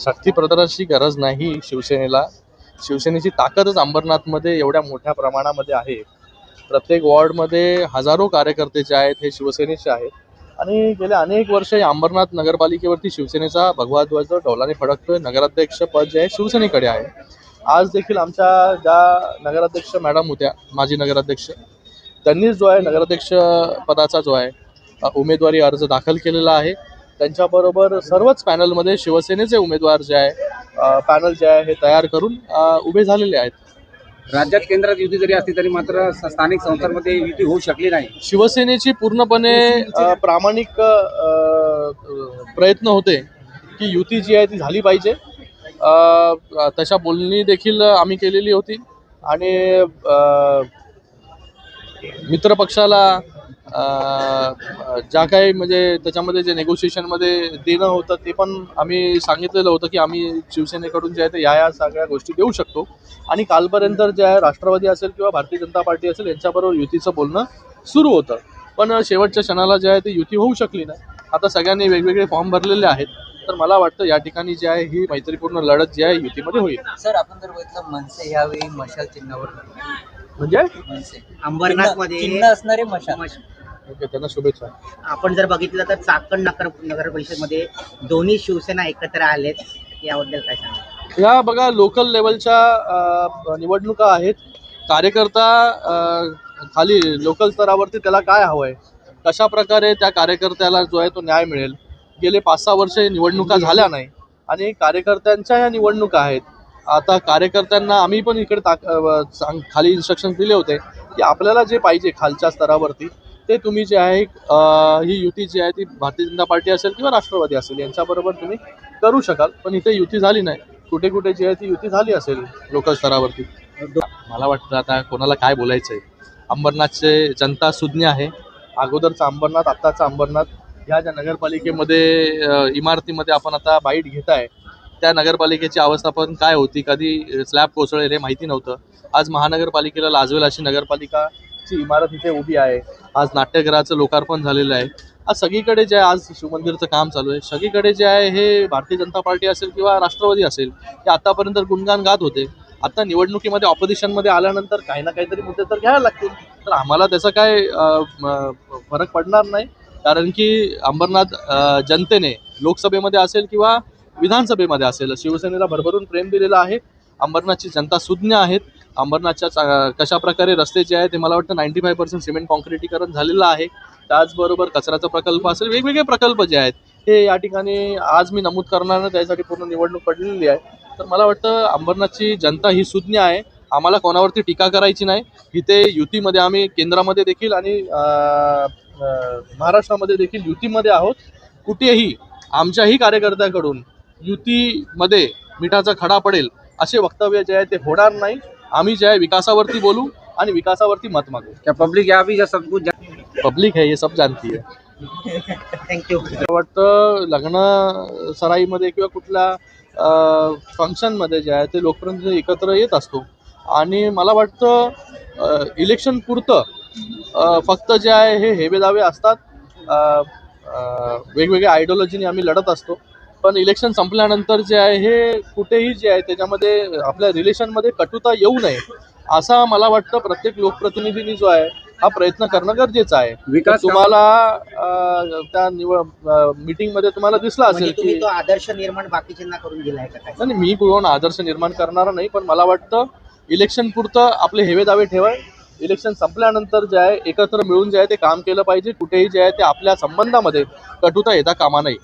शक्ती प्रदर्शनाची गरज नाही शिवसेनेला. शिवसेनेची ताकदच अंबरनाथमध्ये एवढ्या मोठ्या प्रमाणामध्ये आहे. प्रत्येक वॉर्डमध्ये हजारो कार्यकर्ते जे आहेत हे शिवसेनेचे आहेत. आणि गेल्या अनेक वर्ष या अंबरनाथ नगरपालिकेवरती शिवसेनेचा भगवा ध्वज डौलाने फडकतोय. नगराध्यक्ष पद जे आहे शिवसेनेकडे आहे. आज देखील आमच्या ज्या नगराध्यक्ष मॅडम होत्या माजी नगराध्यक्ष त्यांनीच जो आहे नगराध्यक्ष पदाचा जो आहे उमेदवारी अर्ज दाखल केलेला आहे. त्यांच्याबरोबर सर्वच पॅनलमध्ये शिवसेनेचे उमेदवार जे आहे पॅनल जे आहे हे तयार करून उभे झालेले आहेत. राज्यात केंद्रात युती जरी असली तरी मात्र स्थानिक संस्थांमध्ये युती होऊ शकली नाही. शिवसेनेची पूर्णपणे प्रामाणिक प्रयत्न होते की युती जी आहे ती झाली पाहिजे. तशा बोलणी देखील आम्ही केलेली होती. आणि अ, मित्र पक्षाला अ, ज्या काही म्हणजे त्याच्यामध्ये जे नेगोशिएशनमध्ये देणं होतं ते पण आम्ही सांगितलेलं होतं की आम्ही शिवसेनेकडून जे आहे ते या या सगळ्या गोष्टी देऊ शकतो. आणि कालपर्यंत जे आहे राष्ट्रवादी असेल किंवा भारतीय जनता पार्टी असेल यांच्याबरोबर युतीचं बोलणं सुरू होतं. पण शेवटच्या क्षणाला जे आहे ते युती होऊ शकली नाही. आता सगळ्यांनी वेगवेगळे फॉर्म भरलेले आहेत. तर मला वाटतं या ठिकाणी जे आहे ही मैत्रीपूर्ण लढत जी आहे युतीमध्ये होईल. सर आपण जर बघितलं मनसे यावेळी मशाल चिन्हावर म्हणजे? मनसे. अंबरनाथमध्ये चिन्ह असणारे मशाल. ओके त्यांना शुभेच्छा. आपण जर बघितलं तर चाकण नगर नगर परिषदमध्ये दोन्ही शिवसेना एकत्र आलेत. याबद्दल काय सांगा या बघा लोकल लेवलच्या अ, निवडणुका आहेत. कार्यकर्ता अ, खाली लोकल स्तरावरती त्याला काय हवं आहे कशा प्रकारे त्या कार्यकर्त्याला जो आहे तो न्याय मिळेल? गेले पाच सहा वर्ष निवडणुका झाल्या नाही. आणि कार्यकर्त्यांच्या या निवडणुका आहेत. आता कार्यकर्त्यांना आम्ही पण इकडे ताक अ, सांग- खाली इन्स्ट्रक्शन दिले होते की आपल्याला जे पाहिजे खालच्या स्तरावरती ते तुम्ही जे आहे ही युती जी आहे ती भारतीय जनता पार्टी असेल किंवा राष्ट्रवादी असेल यांच्याबरोबर तुम्ही करू शकाल पण इथे युती झाली नाही. कुठे कुठे जी आहे ती युती झाली असेल लोकल स्तरावरती. मला वाटतं आता कोणाला काय बोलायचं आहे अंबरनाथचे जनता सुज्ञ आहे. अगोदरचा अंबरनाथ आत्ताचा अंबरनाथ ह्या ज्या नगरपालिकेमध्ये इमारतीमध्ये आपण आता बाईट घेताय त्या नगरपालिकेची अवस्था पण काय होती? कधी स्लॅब कोसळेल हे माहिती नव्हतं. आज महानगरपालिकेला लाजवेल अशी नगरपालिकाची इमारत इथे उभी आहे. आज नाट्यगृहाचं लोकार्पण झालेलं आहे. आज सगळीकडे जे आहे आज शिवमंदिरचं काम चालू आहे. सगळीकडे जे आहे हे भारतीय जनता पार्टी असेल किंवा राष्ट्रवादी असेल ते आतापर्यंत गुणगान गात होते. आता निवडणुकीमध्ये ऑपोजिशनमध्ये आल्यानंतर काही ना काहीतरी मुद्दे तर घ्यायला लागतील. तर आम्हाला त्याचा काय फरक पडणार नाही. कारण की अंबरनाथ जनतेने लोकसभेमध्ये असेल किंवा विधानसभेमध्ये असेल शिवसेनेला भरभरून प्रेम दिलेलं आहे. अंबरनाथची जनता सुज्ञ आहेत. अंबरनाथच्या चा- कशा प्रकारे रस्ते जे आहे ते मला वाटतं नाईन्टी फाय पर्सेंट सिमेंट कॉन्क्रिटीकरण झालेलं आहे. त्याचबरोबर कचऱ्याचा प्रकल्प असेल वेगवेगळे प्रकल्प जे आहेत हे या ठिकाणी आज मी नमूद करणार त्यासाठी पूर्ण निवडणूक पडलेली आहे. तर मला वाटतं अंबरनाथची जनता ही सुज्ञ आहे. आम्हाला कोणावरती टीका करायची नाही. इथे युतीमध्ये आम्ही केंद्रामध्ये देखील आणि महाराष्ट्रामध्ये देखील युतीमध्ये आहोत. कुठेही आमच्याही कार्यकर्त्याकडून युतीमध्ये मिठाचा खडा पडेल असे वक्तव्य जे आहे ते होणार नाही. आम्ही जे आहे विकासावरती बोलू आणि विकासावरती मत मागू. क्या पब्लिक यहाँ भी सब कुछ पब्लिक है ये सब जानती है. थँक्यू मला वाटतं लग्न सराईमध्ये किंवा कुठल्या फंक्शनमध्ये जे आहे ते लोकप्रतिनिधी एकत्र येत असतो. आणि मला वाटतं इलेक्शन पुरतं अ, फक्त जे आहे हे हेवेदावे असतात. अ, अ, वेगवेगळ्या आयडिओलॉजीने आम्ही लढत असतो. पण इलेक्शन संपल्यानंतर जे आहे हे कुठेही जे आहे त्याच्यामध्ये आपल्या रिलेशनमध्ये कटुता येऊ नये असा मला वाटतं प्रत्येक लोकप्रतिनिधींनी जो आहे हा प्रयत्न करणं गरजेचं आहे. विकास तुम्हाला त्या निवड मीटिंगमध्ये तुम्हाला दिसला असेल म्हणजे की तुम्ही तो आदर्श निर्माण बाकीच्यांना करून दिलाय का नाही मी कोण आदर्श निर्माण करणारा नाही पण मला वाटतं इलेक्शन पुरतं आपले हेवे दावे ठेवाय. इलेक्शन संपल्यानंतर जे आहे एकत्र मिळून जे आहे ते काम केलं पाहिजे. कुठेही जे आहे ते आपल्या संबंधामध्ये कटुता येता कामा नाही